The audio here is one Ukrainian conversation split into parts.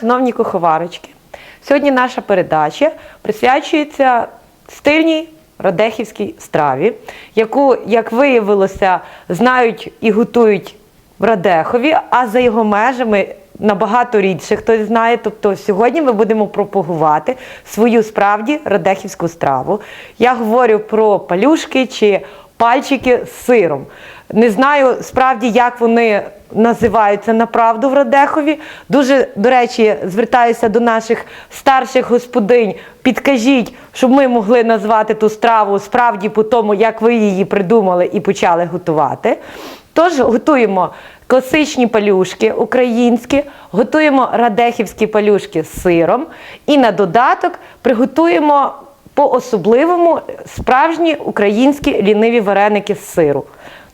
Шановні куховарочки! Сьогодні наша передача присвячується стильній радехівській страві, яку, як виявилося, знають і готують в Радехові, а за його межами набагато рідше хтось знає. Тобто сьогодні ми будемо пропагувати свою справді радехівську страву. Я говорю про палюшки чи пальчики з сиром. Не знаю справді, як вони називаються направду в Радехові. Дуже, до речі, звертаюся до наших старших господинь. Підкажіть, щоб ми могли назвати ту страву справді по тому, як ви її придумали і почали готувати. Тож готуємо класичні палюшки українські, готуємо радехівські палюшки з сиром і на додаток приготуємо по-особливому справжні українські ліниві вареники з сиру.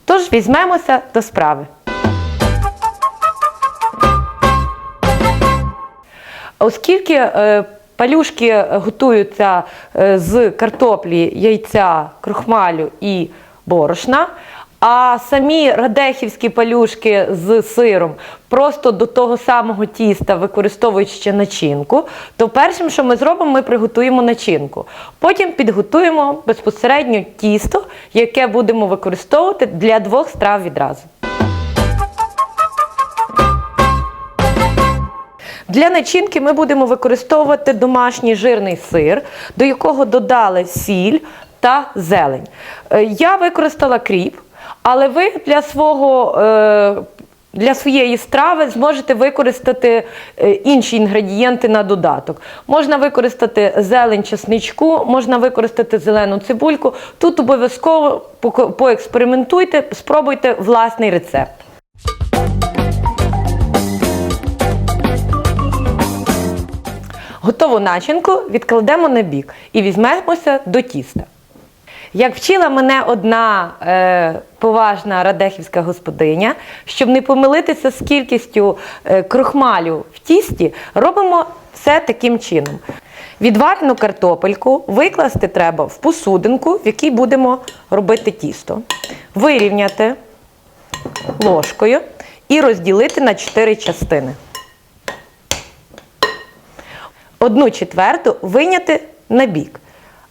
Тож візьмемося до справи. Оскільки е, палюшки готуються е, з картоплі, яйця, крохмалю і борошна, а самі радехівські палюшки з сиром просто до того самого тіста використовують ще начинку, то першим, що ми зробимо, ми приготуємо начинку. Потім підготуємо безпосередньо тісто, яке будемо використовувати для двох страв відразу. Для начинки ми будемо використовувати домашній жирний сир, до якого додали сіль та зелень. Е, Я використала кріп, але ви для свого. е, Для своєї страви зможете використати е, інші інгредієнти на додаток. Можна використати зелень чесничку, можна використати зелену цибульку. Тут обов'язково поекспериментуйте, спробуйте власний рецепт. Готову начинку відкладемо на бік і візьмемося до тіста. Як вчила мене одна е, поважна радехівська господиня, щоб не помилитися з кількістю е, крохмалю в тісті, робимо все таким чином. Відварену картопельку викласти треба в посудинку, в якій будемо робити тісто. Вирівняти ложкою і розділити на 4 частини. Одну четверту вийняти на бік.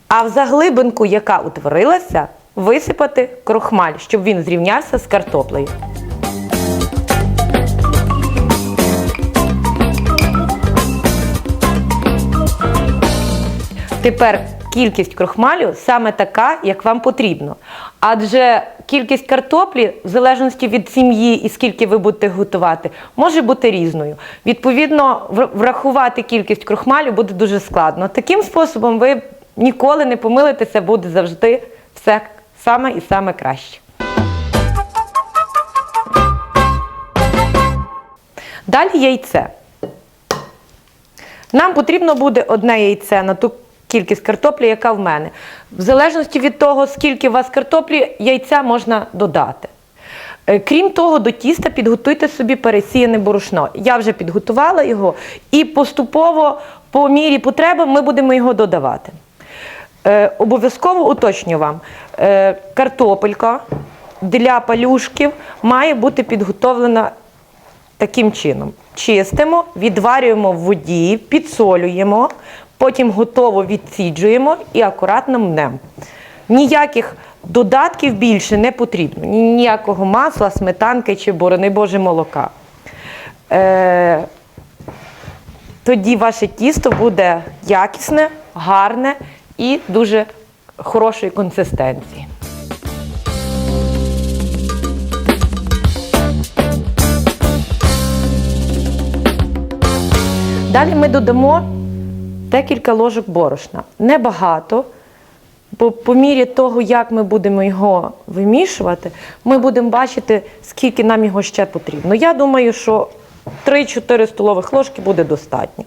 А в заглибинку, яка утворилася, висипати крохмаль, щоб він зрівнявся з картоплею. Тепер кількість крохмалю саме така, як вам потрібно. Адже кількість картоплі, в залежності від сім'ї і скільки ви будете готувати, може бути різною. Відповідно, врахувати кількість крохмалю буде дуже складно. Таким способом ви ніколи не помилитеся, буде завжди все саме і саме краще. Далі яйце. Нам потрібно буде одне яйце на ту кількість картоплі, яка в мене. В залежності від того, скільки у вас картоплі, яйця можна додати. Е, Крім того, до тіста підготуйте собі пересіяне борошно. Я вже підготувала його і поступово, по мірі потреби, ми будемо його додавати. Е, обов'язково уточню вам, е, картопелька для палюшків має бути підготовлена таким чином. Чистимо, відварюємо в воді, підсолюємо, потім готово відсіджуємо і акуратно мнемо. Ніяких додатків більше не потрібно. Ніякого масла, сметанки чи, борони Боже, молока. Е, тоді ваше тісто буде якісне, гарне і дуже хорошої консистенції. Далі ми додамо декілька ложок борошна. Небагато, бо по мірі того, як ми будемо його вимішувати, ми будемо бачити, скільки нам його ще потрібно. Я думаю, що 3-4 столових ложки буде достатньо.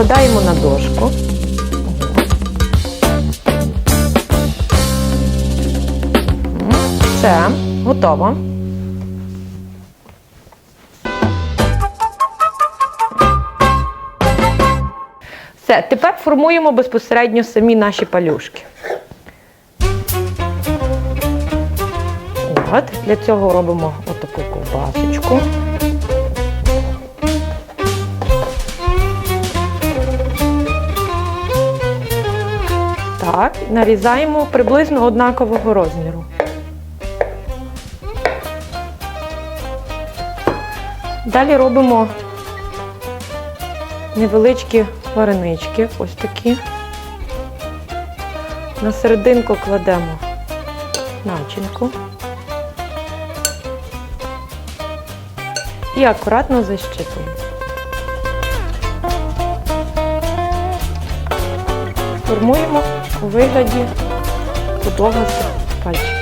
викладаємо на дошку. Все, готово. Все, тепер формуємо безпосередньо самі наші палюшки. От, Для цього робимо отаку ковбасочку. Нарізаємо приблизно однакового розміру. Далі робимо невеличкі варенички, ось такі. На серединку кладемо начинку. І акуратно защипуємо. Формуємо у вигляді подовгастих пальчиків.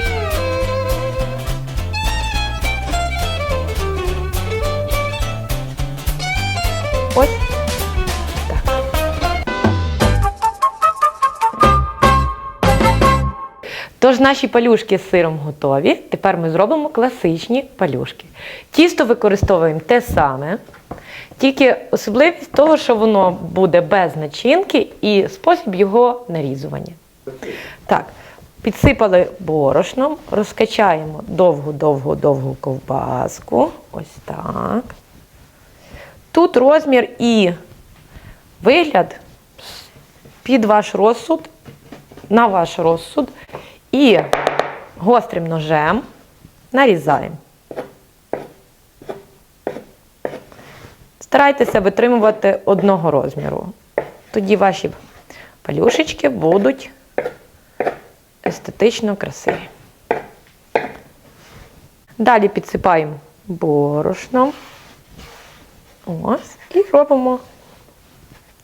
Ось так. Тож наші палюшки з сиром готові. Тепер ми зробимо класичні палюшки. Тісто використовуємо те саме, тільки особливість того, що воно буде без начинки і спосіб його нарізування. Так, підсипали борошном, розкачаємо довгу-довгу-довгу ковбаску. Ось так. Тут розмір і вигляд під ваш розсуд, на ваш розсуд. І гострим ножем нарізаємо. Старайтеся витримувати одного розміру. Тоді ваші палюшечки будуть естетично красиві. Далі підсипаємо борошном. Ось. І робимо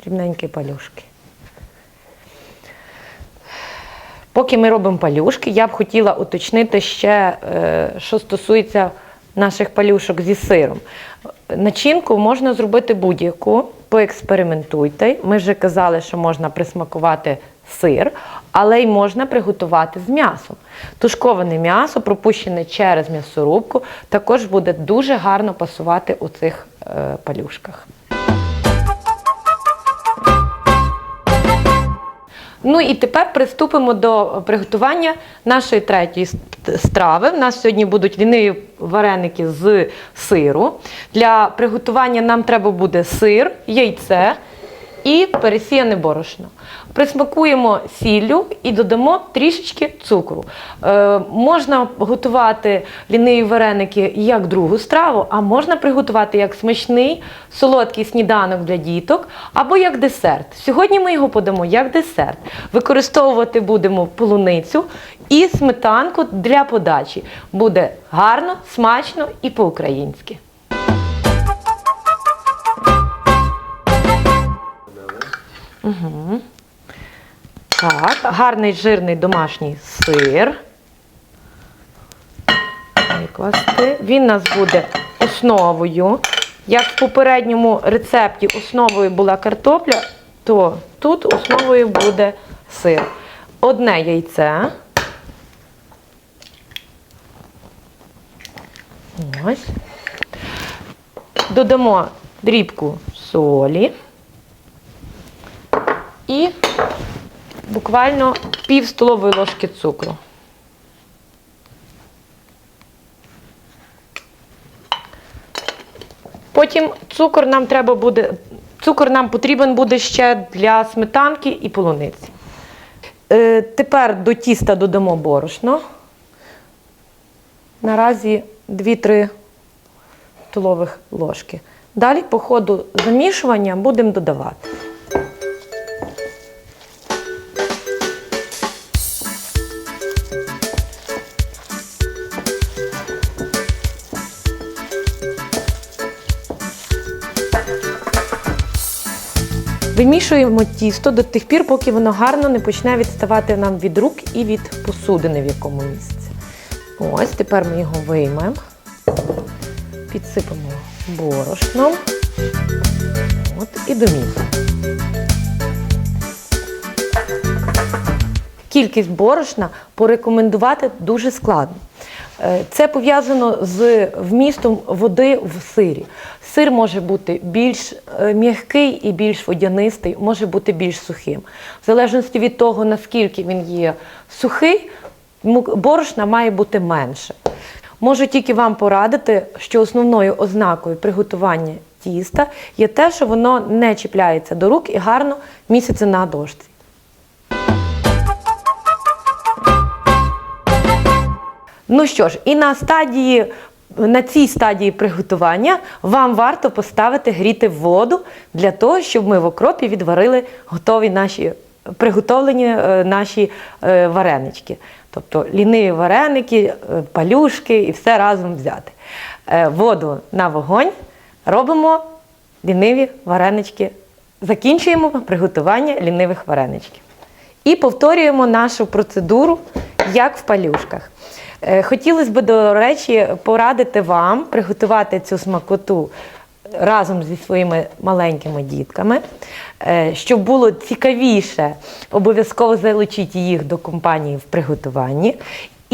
рівненькі палюшки. Поки ми робимо палюшки, я б хотіла уточнити ще, е, що стосується наших палюшок зі сиром. Начинку можна зробити будь-яку, поекспериментуйте. Ми вже казали, що можна присмакувати сир, але й можна приготувати з м'ясом. Тушковане м'ясо, пропущене через м'ясорубку, також буде дуже гарно пасувати у цих е, палюшках. Ну і тепер приступимо до приготування нашої третьої страви. У нас сьогодні будуть ліниві вареники з сиру. Для приготування нам треба буде сир, яйце і пересіяне борошно. Присмакуємо сіллю і додамо трішечки цукру. Е, можна готувати ліниві вареники як другу страву, а можна приготувати як смачний солодкий сніданок для діток або як десерт. Сьогодні ми його подамо як десерт. Використовувати будемо полуницю і сметанку для подачі. Буде гарно, смачно і по-українськи. Так, гарний жирний домашній сир. Викласти. Він у нас буде основою. Як в попередньому рецепті основою була картопля, то тут основою буде сир. Одне яйце. Ось. Додамо дрібку солі і буквально пів столової ложки цукру. Потім цукор нам треба буде, цукор нам потрібен буде ще для сметанки і полуниці. Е, тепер до тіста додамо борошно. Наразі 2-3 столових ложки. Далі по ходу замішування будемо додавати. Вимішуємо тісто до тих пір, поки воно гарно не почне відставати нам від рук і від посудини в якому місці. Ось, тепер ми його виймемо, підсипемо борошном От, і домісимо. Кількість борошна порекомендувати дуже складно. Е, Це пов'язано з вмістом води в сирі. Сир може бути більш е, м'який і більш водянистий, може бути більш сухим. В залежності від того, наскільки він є сухий, борошна має бути менше. Можу тільки вам порадити, що основною ознакою приготування тіста є те, що воно не чіпляється до рук і гарно місяця на дошці. Ну що ж, і на стадії, на цій стадії приготування вам варто поставити гріти воду для того, щоб ми в окропі відварили готові наші приготовлені е, наші е, варенички. Тобто ліниві вареники, е, палюшки і все разом взяти. Воду на вогонь робимо ліниві варенички. Закінчуємо приготування лінивих вареничків. І повторюємо нашу процедуру, як в палюшках. Е, Хотілося б, до речі, порадити вам приготувати цю смакоту разом зі своїми маленькими дітками. Е, Щоб було цікавіше, обов'язково залучіть їх до компанії в приготуванні.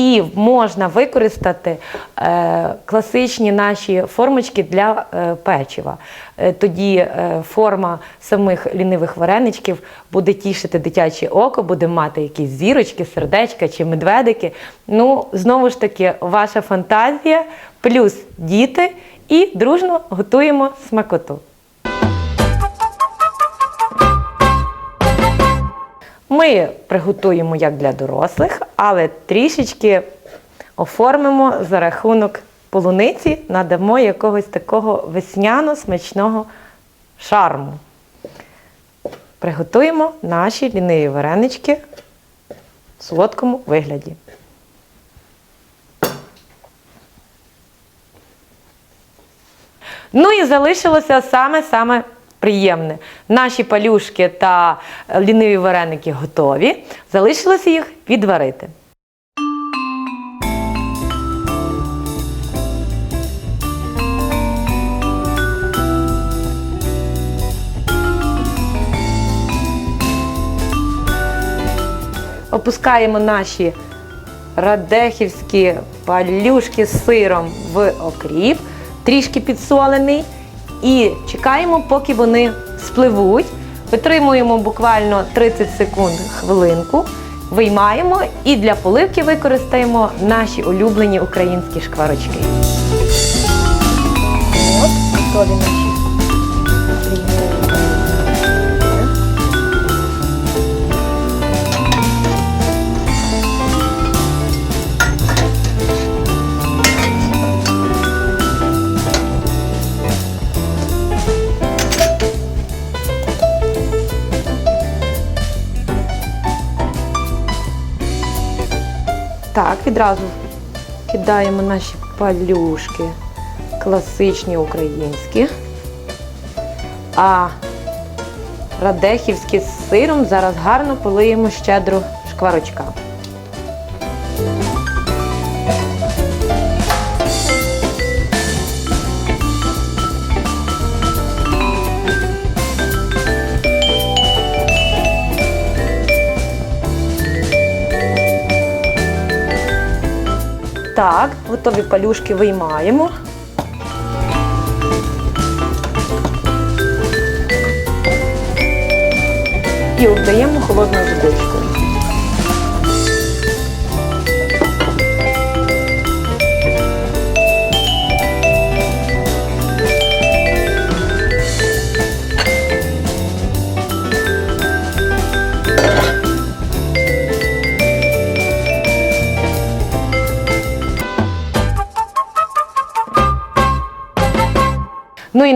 І можна використати е, класичні наші формочки для е, печива. Е, тоді форма самих лінивих вареничків буде тішити дитяче око, буде мати якісь зірочки, сердечка чи медведики. Ну, знову ж таки, ваша фантазія плюс діти і дружно готуємо смакоту. Ми приготуємо як для дорослих, але трішечки оформимо за рахунок полуниці, надамо якогось такого весняно-смачного шарму. Приготуємо наші ліниві варенички в солодкому вигляді. Ну і залишилося саме-саме приємне. Наші палюшки та е, ліниві вареники готові. Залишилося їх відварити. Опускаємо наші радехівські палюшки з сиром в окріп, трішки підсолений. І чекаємо, поки вони спливуть. Витримуємо буквально 30 секунд хвилинку, виймаємо і для поливки використаємо наші улюблені українські шкварочки. От, готові наші Так, відразу кидаємо наші палюшки класичні українські. А радехівські з сиром зараз гарно полиємо щедро шкварочка. Готові палюшки виймаємо. І обдаємо холодною водичкою.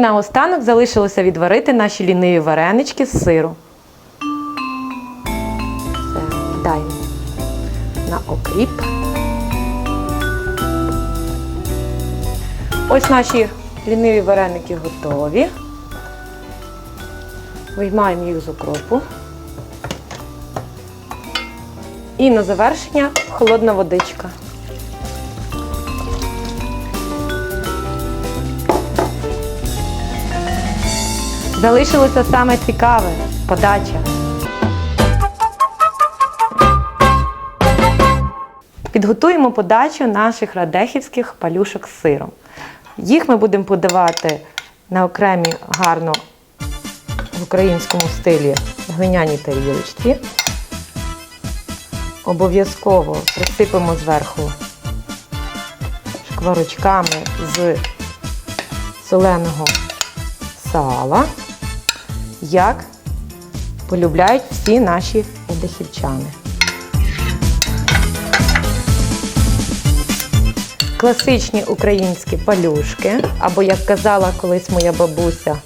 Наостанок залишилося відварити наші ліниві варенички з сиру. Кидаємо на окріп. Ось наші ліниві вареники готові. Виймаємо їх з окропу. І на завершення холодна водичка. Залишилося саме цікаве подача. підготуємо подачу наших радехівських палюшок з сиром. Їх ми будемо подавати на окремі гарно в українському стилі глиняній тарілочці. Обов'язково присипемо зверху шкварочками з соленого сала, як полюбляють всі наші одехівчани. Класичні українські палюшки, або, як казала колись моя бабуся,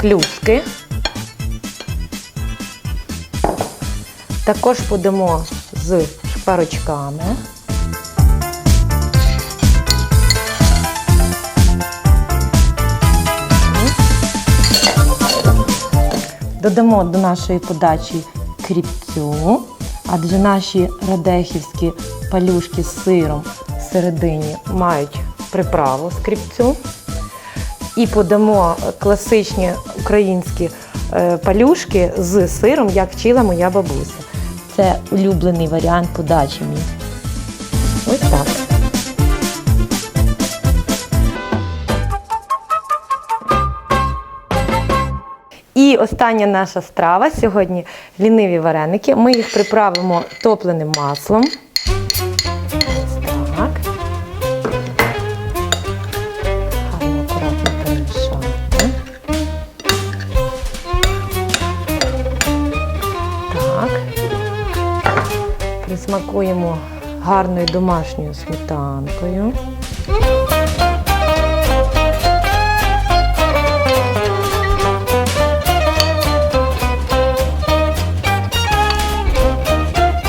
клюшки. Також подамо з шпарочками. Додамо до нашої подачі кріпцю, адже наші радехівські палюшки з сиром всередині мають приправу з кріпцю. І подамо класичні українські е, палюшки з сиром, як вчила моя бабуся. Це улюблений варіант подачі мій. Ось так. І остання наша страва сьогодні ліниві вареники. Ми їх приправимо топленим маслом. Так. Так. Присмакуємо гарною домашньою сметанкою.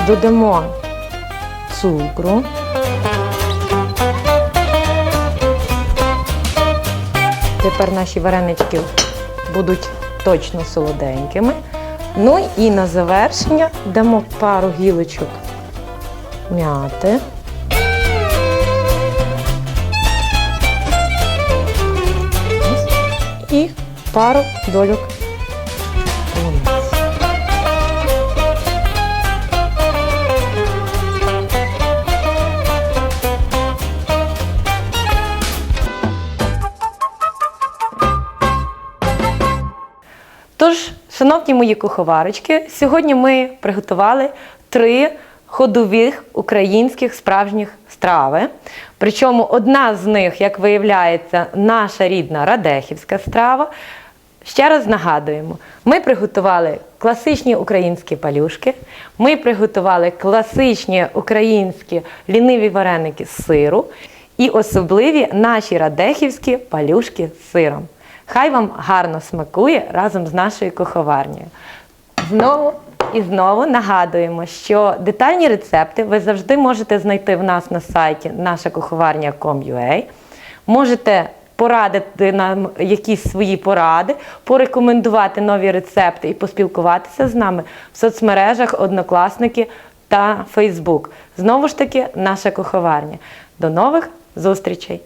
Додамо цукру. Тепер наші варенички будуть точно солоденькими. Ну і на завершення дамо пару гілочок м'яти. І пару дольок Тож, шановні мої куховарочки, сьогодні ми приготували три ходових українських справжніх страви. Причому одна з них, як виявляється, наша рідна радехівська страва. Ще раз нагадуємо, ми приготували класичні українські палюшки, ми приготували класичні українські ліниві вареники з сиру і особливі наші радехівські палюшки з сиром. Хай вам гарно смакує разом з нашою куховарнею. Знову і знову нагадуємо, що детальні рецепти ви завжди можете знайти в нас на сайті наша. Можете порадити нам якісь свої поради, порекомендувати нові рецепти і поспілкуватися з нами в соцмережах Однокласники та Фейсбук. Знову ж таки, наша куховарня. До нових зустрічей!